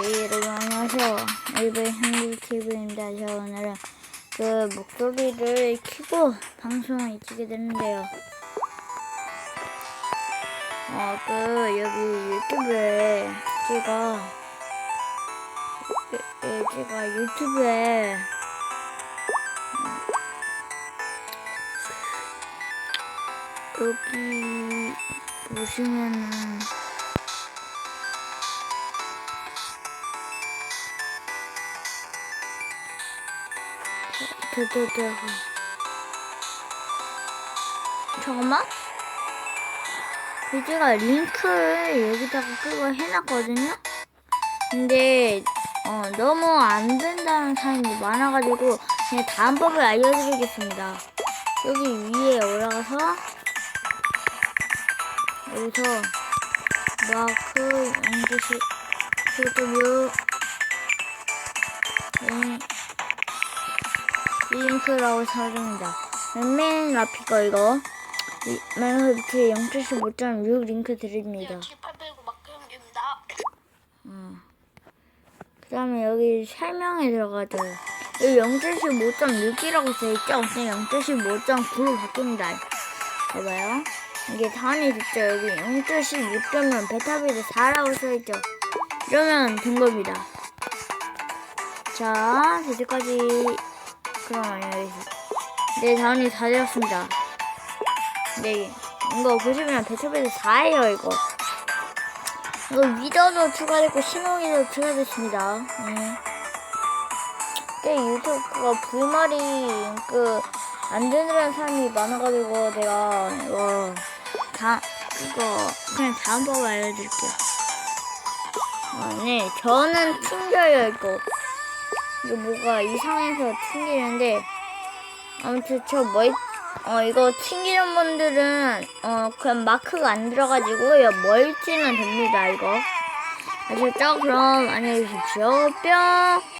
네, 여러분 안녕하세요. 일본 한국TV입니다. 저 오늘은 그 목소리를 키고 방송을 찍게 됐는데요. 어, 그 여기 유튜브에 제가 예, 예, 제가 유튜브에 어, 여기 보시면은 저저저 잠깐만? 제가 링크를 여기다가 그거 해놨거든요? 근데 어, 너무 안 된다는 사람이 많아가지고 그냥 다음 법을 알려드리겠습니다. 여기 위에 올라가서 여기서 마크 영주시 유튜브 링 링크라고 찾습니다. 맨 앞이거 이거 맨 밑에 0.75.6 링크 드립니다. 7889 마크 형제입니다. 그 다음에 여기 설명에 들어가죠. 여기 0.15.6이라고 써있죠? 그냥 0.15.9로 바뀝니다. 봐봐요. 이게 단위 됐죠? 여기 0.16.0 베타비드 4라고 써있죠? 이러면 된 겁니다. 자, 이제까지 그럼 여기 네, 단위 다 되었습니다. 네, 이거 보시면 베타비드 4예요, 이거. 이거 위더도 추가됐고 신호기도 추가됐습니다. 네. 꽤 유튜브가 불말이 그 안 되는 사람이 많아가지고 내가 이거 다 이거 그냥 다음 법을 알려드릴게요. 아, 네, 저는 튕겨요 이거. 이거 뭐가 이상해서 튕기는데 아무튼 저 뭐, 어, 이거 튕기는 분들은, 어, 그냥 마크가 안 들어가지고, 요 멀지는 됩니다, 이거. 아셨죠? 그럼, 안녕히 계십시오. 뿅!